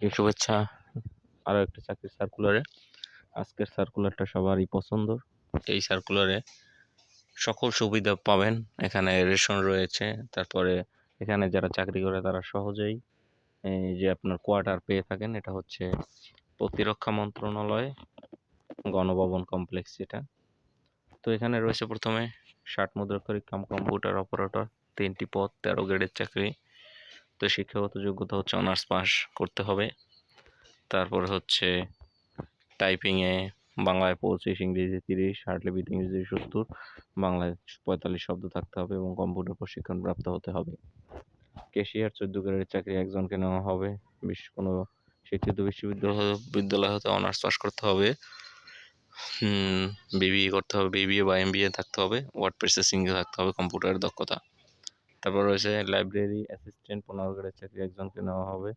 শুভেচ্ছা আরও একটা চাকরির সার্কুলারে আজকের সার্কুলারটা সবারই পছন্দ এই সার্কুলারে সকল সুবিধা পাবেন। এখানে রেশন রয়েছে। তারপরে এখানে যারা চাকরি করে তারা সহজেই যে আপনার কোয়ার্টার পেয়ে থাকেন, এটা হচ্ছে প্রতিরক্ষা মন্ত্রণালয় গণভবন কমপ্লেক্স যেটা। তো এখানে রয়েছে প্রথমে ষাট মুদ্রাক্ষরিক কাম কম্পিউটার অপারেটর তিনটি পদ, তেরো গ্রেডের চাকরি। তো শিক্ষাগত যোগ্যতা হচ্ছে অনার্স পাস করতে হবে। তারপর হচ্ছে টাইপিংয়ে বাংলায় পঁচিশ, ইংরেজি তিরিশ হার্ডলিপিত ইংরেজি সত্তর, বাংলায় পঁয়তাল্লিশ শব্দ থাকতে হবে এবং কম্পিউটার প্রশিক্ষণ প্রাপ্ত হতে হবে। কেশিয়ার চোদ্দ গ্রেডের চাকরি একজনকে নেওয়া হবে। বিশ, কোনো শিক্ষিত বিশ্ববিদ্যালয় বিদ্যালয় হতে অনার্স পাস করতে হবে। বিবিএ করতে হবে, বিবিএ বা এমবিএ থাকতে হবে, ওয়ার্ড প্রসেসিংয়ে থাকতে হবে কম্পিউটারের দক্ষতা। তারপর রয়েছে লাইব্রেরি অ্যাসিস্ট্যান্ট পনেরো গ্রেডের চাকরি একজনকে নেওয়া হবে।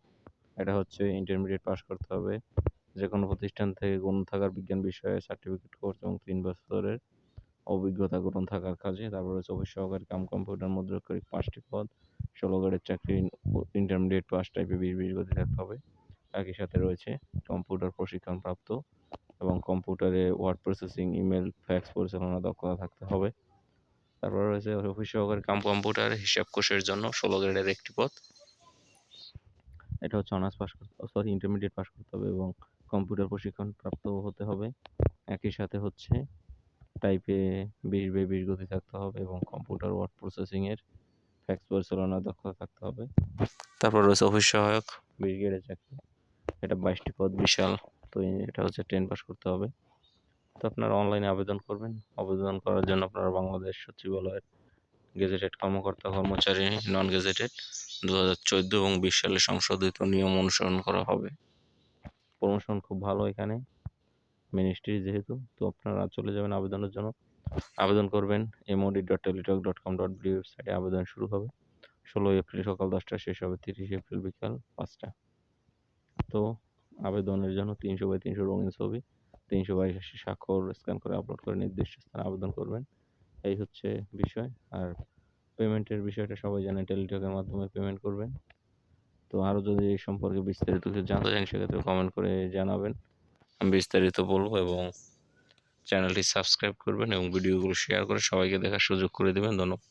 এটা হচ্ছে ইন্টারমিডিয়েট পাস করতে হবে। যে কোনো প্রতিষ্ঠান থেকে গ্রন্থাগার বিজ্ঞান বিষয়ে সার্টিফিকেট কোর্স এবং তিন বছরের অভিজ্ঞতা গ্রহণ থাকার কাজে। তারপর রয়েছে অফিস সহকারী কাম কম্পিউটার মুদ্রাক্ষরিক পাঁচটি পদ। ষোলো গ্রেডের চাকরি ইন্টারমিডিয়েট পাস টাইপে বিশ বিশ গতি থাকতে হবে। একই সাথে রয়েছে কম্পিউটার প্রশিক্ষণ প্রাপ্ত এবং কম্পিউটারে ওয়ার্ড প্রসেসিং ইমেল ফ্যাক্স পরিচালনা দক্ষতা থাকতে হবে। তারপর রয়েছে অফিস সহকারী কাম কম্পিউটার হিসাব কোষের জন্য ষোলো গ্রেডের একটি পদ। এটা হচ্ছে অনার্স পাস করতে সরি ইন্টারমিডিয়েট পাস করতে হবে এবং কম্পিউটার প্রশিক্ষণ প্রাপ্ত হতে হবে। একই সাথে হচ্ছে টাইপে বিশ বে বিশ গতি থাকতে হবে এবং কম্পিউটার ওয়ার্ড প্রসেসিংয়ের ফ্যাক্স পরিচালনার দক্ষতা থাকতে হবে। তারপর রয়েছে অফিস সহায়ক, বিশ গ্রেডের চাকরি। এটা বাইশটি পদ বিশাল, তো এটা হচ্ছে টেন পাস করতে হবে। তো আপনারা অনলাইনে আবেদন করবেন। আবেদন করার জন্য আপনারা বাংলাদেশ সচিবালয়ের গেজেটেড কর্মকর্তা, কর্মচারী নন গেজেটেড দু হাজার চোদ্দ এবং বিশ সালে সংশোধিত নিয়ম অনুসরণ করা হবে। প্রমোশন খুব ভালো এখানে। মিনিস্ট্রি যেহেতু, তো আপনারা চলে যাবেন আবেদনের জন্য। আবেদন করবেন MOD dot Teletalk dot com dot B ওয়েবসাইটে আবেদন শুরু হবে। ষোলোই এপ্রিল সকাল দশটা শেষ হবে, তিরিশে এপ্রিল বিকাল পাঁচটা। তো আবেদনের জন্য তিনশো বাই তিনশো রঙিন ছবি তিনশো বাইশ স্বাক্ষর স্ক্যান করে আপলোড করে নির্দিষ্ট স্থানে আবেদন করবেন। এই হচ্ছে বিষয়। আর পেমেন্টের বিষয়টা সবাই জানেন টেলিটকের মাধ্যমে পেমেন্ট করবেন। তো আরও যদি এই সম্পর্কে বিস্তারিত কিছু জানতে চান, সেক্ষেত্রে কমেন্ট করে জানাবেন। আমি বিস্তারিত বলব এবং চ্যানেলটি সাবস্ক্রাইব করবেন এবং ভিডিওগুলো শেয়ার করে সবাইকে দেখার সুযোগ করে দেবেন। ধন্যবাদ।